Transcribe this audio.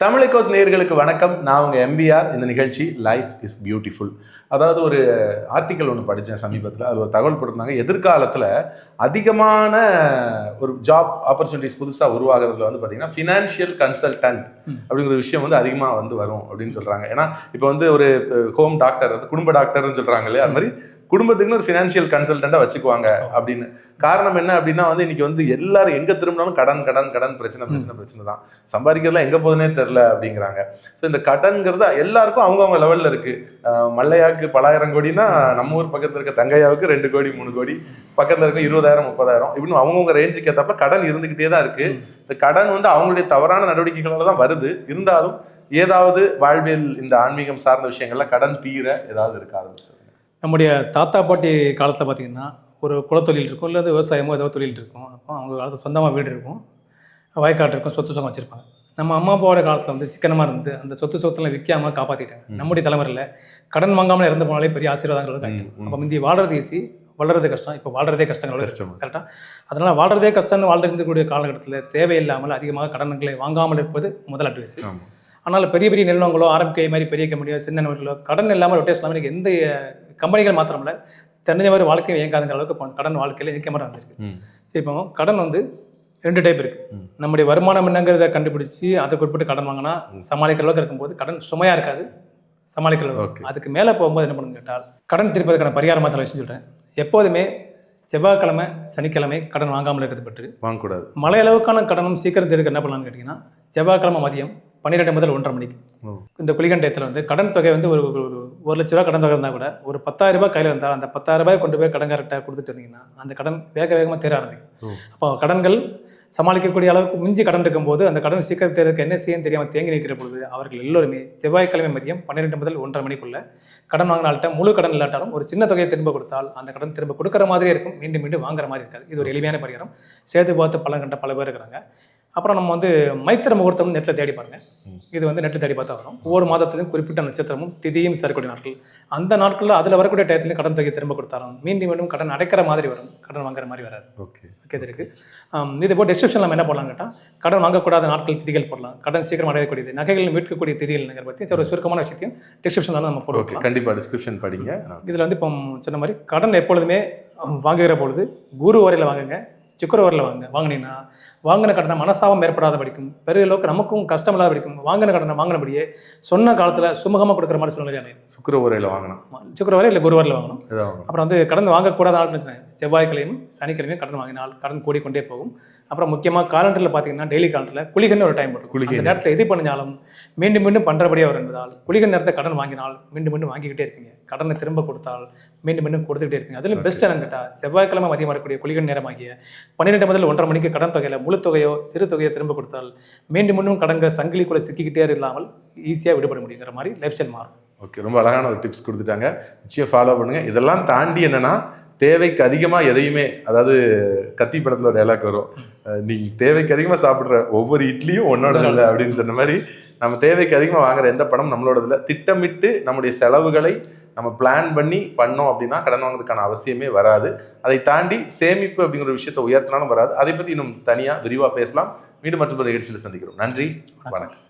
தமிழிக்கோஸ் நேயர்களுக்கு வணக்கம். நான் உங்கள் எம்பிஆர் இந்த நிகழ்ச்சி லைஃப் இஸ் பியூட்டிஃபுல் அதாவது ஒரு ஆர்டிக்கல் ஒன்று படித்தேன் சமீபத்தில். அது ஒரு தகவல் போட்டிருந்தாங்க. எதிர்காலத்தில் அதிகமான ஒரு ஜாப் ஆப்பர்ச்சுனிட்டிஸ் புதுசாக உருவாகிறதுல வந்து பார்த்தீங்கன்னா ஃபினான்ஷியல் கன்சல்டன்ட் அப்படிங்கிற விஷயம் வந்து அதிகமாக வந்து வரும் அப்படின்னு சொல்கிறாங்க ஏன்னா இப்போ வந்து ஒரு ஹோம் டாக்டர் அது குடும்ப டாக்டர்னு சொல்கிறாங்க இல்லையா? அது மாதிரி குடும்பத்துக்குன்னு ஒரு ஃபினான்ஷியல் கன்சல்டண்ட்டாக வச்சுக்குவாங்க அப்படின்னு. காரணம் என்ன அப்படின்னா வந்து இன்னைக்கு வந்து எல்லாரும் எங்கே திரும்பினாலும் கடன் கடன் கடன் பிரச்சனை பிரச்சனை பிரச்சனை தான். சம்பாதிக்கிறதுலாம் எங்கே போகுதுனே தெரில அப்படிங்கிறாங்க. ஸோ இந்த கடன்கிறது எல்லாருக்கும் அவங்கவுங்க லெவலில் இருக்கு. அஹ் மல்லையாக்கு பலாயிரம் கோடினா நம்ம ஊர் பக்கத்தில் இருக்க தங்கையாவுக்கு ரெண்டு கோடி மூணு கோடி. பக்கத்தில் இருக்க இருபதாயிரம் முப்பதாயிரம் இப்படின்னு அவங்கவுங்க ரேஞ்சுக்கு ஏற்றப்ப கடன் இருந்துக்கிட்டே தான் இருக்கு. இந்த கடன் வந்து அவங்களுடைய தவறான நடவடிக்கைகளால தான் வருது. இருந்தாலும் ஏதாவது வாழ்வியல் இந்த ஆன்மீகம் சார்ந்த விஷயங்கள்ல கடன் தீர ஏதாவது இருக்காது சொல்லுங்க நம்முடைய தாத்தா பாட்டி காலத்தில் பார்த்தீங்கன்னா ஒரு குலத்தொழில் இருக்கும் இல்லை விவசாயமோ ஏதோ தொழில் இருக்கும். அப்போ அவங்க காலத்தில் சொந்தமாக வீடு இருக்கும். வயக்காடு இருக்கும் சொத்து சுகம் வச்சுருப்பாங்க. நம்ம அம்மா அப்பாவோட காலத்தில் வந்து சிக்கனமாக இருந்து அந்த சொத்து சொத்தெல்லாம் விற்காம காப்பாற்றிட்டாங்க ம். நம்முடைய தலைமுறையில் கடன் வாங்காமல் இறந்து போனாலே பெரிய ஆசீர்வாதங்கள் ம், ம். அப்போ முந்தி வாழ்றது ஈஸி வளர்றது கஷ்டம். இப்போ வாழ்றதே கஷ்டங்களோட கஷ்டம். கரெக்டாக அதனால் வாழ்றதே கஷ்டம்னு வாழ்ந்துருக்கக்கூடிய காலகட்டத்தில் தேவையில்லாமல் அதிகமாக கடன்களை வாங்காமல் இருப்பது முதல் அட்வைஸ். ஆனால் பெரிய பெரிய நிறுவனங்களோ ஆரம்பிக்க மாதிரி பெரிய கம்பெனியோ சின்ன நிறுவனங்களோ கடன் இல்லாமல் ரொட்டேஷன் இல்லாமல் இன்னைக்கு எந்த கம்பெனிகள் மாத்திரமில்ல தெரிஞ்ச மாதிரி வாழ்க்கையை இயங்காதுங்கிற அளவுக்கு கடன் வாழ்க்கையில் நிற்க மாதிரி வந்துருக்கு ம். சரி இப்போ கடன் வந்து ரெண்டு டைப் இருக்குது. நம்முடைய வருமானம் என்னங்கிறத கண்டுபிடிச்சி அதுக்கு உட்பட்டு கடன் வாங்கினா. சமாளிக்கிற அளவுக்கு இருக்கும்போது கடன் சுமையாக இருக்காது சமாளிக்கிற அளவுக்கு. அதுக்கு மேலே போகும்போது என்ன பண்ணுங்க கேட்டால் கடன் திருப்பதற்கான பரிகாரமாக சில விஷயம் சொல்கிறேன் எப்போதுமே செவ்வாய்க்கிழமை சனிக்கிழமை கடன் வாங்காமல் இருக்கிறது பற்றி வாங்கக்கூடாது மழை அளவுக்கான கடனும் சீக்கிரம் தீர்க்க என்ன பண்ணலாம்னு கேட்டிங்கன்னா செவ்வாய்க்கிழமை மதியம் பன்னிரெண்டு முதல் ஒன்றரை மணிக்கு. இந்த குளிகன் டயத்தில் வந்து கடன் தொகை வந்து ஒரு ஒரு ஒரு லட்ச ரூபா கடன் தொகை இருந்தால் கூட ஒரு பத்தாயிரம் ரூபாய் கையில் இருந்தால் அந்த பத்தாயிரம் ரூபாய் கொண்டு போய் கடன்கார்ட்ட கொடுத்துட்டு இருந்தீங்கன்னா அந்த கடன் வேக வேகமாக தீர ஆரம்பிக்கும். அப்போ கடன்கள் சமாளிக்கக்கூடிய அளவுக்கு மிஞ்சி கடன் இருக்கும்போது அந்த கடன் சீக்கிரம் தேர்தலுக்கு என்ன செய்யும் தெரியாமல் தேங்கி நிற்கிற பொழுது அவர்கள் எல்லோருமே செவ்வாய்க்கிழமை மதியம் பன்னிரெண்டு முதல் ஒன்றரை மணிக்குள்ள கடன் வாங்கினால்ட்ட முழு கடன் இல்லாட்டாலும் ஒரு சின்ன தொகையை திரும்ப கொடுத்தால் அந்த கடன் திரும்ப கொடுக்குற மாதிரியே இருக்கும். மீண்டும் மீண்டும் வாங்குற மாதிரி இருக்காது. இது ஒரு எளிமையான பரிகாரம். சேர்த்து பார்த்து பலன் கண்ட பல பேர் இருக்கிறாங்க. அப்புறம் நம்ம வந்து மைத்திர முகூர்த்தம் நெட்டில் தேடி பாருங்க. ம். இது வந்து நெட்டில் தேடி பார்த்தா வரும். ஒவ்வொரு மாதத்திலும் குறிப்பிட்ட நட்சத்திரமும் திதியும் சரக்கூடிய நாட்கள். அந்த நாட்களில் அதில் வரக்கூடிய டயத்துலையும் கடன் தொகை திரும்ப கொடுத்தாலும் மீண்டும் மீண்டும் கடன் அடைக்கிற மாதிரி வரும். கடன் வாங்குற மாதிரி வராது. ஓகே. ஓகே இது இருக்குது இது போல் டிஸ்கிரிப்ஷன் நம்ம என்ன போடலாம் கேட்டால் கடன் வாங்கக்கூடாத நாட்கள் திதிகள் போடலாம். கடன் சீக்கிரம் அடையக்கூடியது. நகைகள் மீட்கக்கூடிய திதிகள் பற்றி ஒரு சுருக்கமான விஷயத்தையும் டிஸ்கிரிப்ஷனில் நம்ம ஓகே போடுவோம் கண்டிப்பா டிஸ்கிரிப்ஷன் படிங்க. இதில் வந்து இப்போ சொன்ன மாதிரி கடன் எப்பொழுதுமே வாங்குகிற பொழுது குரு வரையில் வாங்குங்க. சுக்கர வரையில் வாங்க வாங்கினீங்கன்னா வாங்கின கடனை மனசாபம் ஏற்படாத படிக்கும். பெரிய அளவுக்கு நமக்கும் கஷ்டம் இல்லாத படிக்கும். வாங்கின கடனை வாங்கினபடியே சொன்ன காலத்தில் சுமூகமாக கொடுக்குற மாதிரி சூழ்நிலை அமையும் சுக்கர உரையில வாங்கணும். சுக்கர வரை இல்லை குரு வரையில் வாங்கணும். அப்புறம் வந்து கடன் வாங்கக்கூடாத பிரச்சனை செவ்வாய்க்கிழமையும் சனிக்கிழமையும் கடன் வாங்கினால் கடன் கூடிக்கொண்டே போகும். அப்புறம் முக்கியமாக காலண்டரில் பார்த்தீங்கன்னா டெய்லி காலண்டரில் குளிகன்னு ஒரு டைம் போடும் குளிகை நேரத்தில் எது பண்ணினாலும் மீண்டும் மீண்டும் பண்ணுறபடியாக வரும் என்பதால் குளிகை நேரத்தை கடன் வாங்கினால் மீண்டும் மீண்டும் வாங்கிக்கிட்டே இருப்பீங்க. கடனை திரும்ப கொடுத்தால் மீண்டும் மீண்டும் கொடுத்துக்கிட்டே இருப்பீங்க. அதில் பெஸ்ட் என்னன்னு கேட்டால் செவ்வாய்க்கிழமை மதியம் வரக்கூடிய குளிகை நேரமாகிய பன்னிரெண்டு முதல் ஒன்றரை மணிக்கு கடன் தொகையில் முழு தொகையோ சிறு தொகையோ திரும்ப கொடுத்தால் மீண்டும் மீண்டும் கடன்கிற சங்கிலிக்குள்ளே சிக்கிக்கிட்டே இல்லாமல் ஈஸியாக விடுபட முடியுங்கிற மாதிரி லைஃப் ஸ்டைல் மாறும். ஓகே ரொம்ப அழகான ஒரு டிப்ஸ் கொடுத்துட்டாங்க. நிச்சயம் ஃபாலோ பண்ணுங்க. இதெல்லாம் தாண்டி என்னன்னா தேவைக்கு அதிகமா எதையுமே அதாவது கத்தி படத்துல ஒரு டைலாக் வரும். நீ தேவைக்கு அதிகமா சாப்பிடுற ஒவ்வொரு இட்லியும் உன்னோட இல்லை அப்படின்னு சொன்ன மாதிரி நம்ம தேவைக்கு அதிகமா வாங்குற எந்த பணம் நம்மளோட இல்லை திட்டமிட்டு நம்முடைய செலவுகளை நம்ம பிளான் பண்ணி பண்ணோம் அப்படின்னா கடன் வாங்குறதுக்கான அவசியமே வராது. அதை தாண்டி சேமிப்பு அப்படிங்கிற ஒரு விஷயத்தை உயர்த்தினாலும் வராது. அதை பத்தி இன்னும் தனியா விரிவா பேசலாம். மீண்டும் மற்றொரு நிகழ்ச்சியில் சந்திக்கிறோம். நன்றி. வணக்கம்.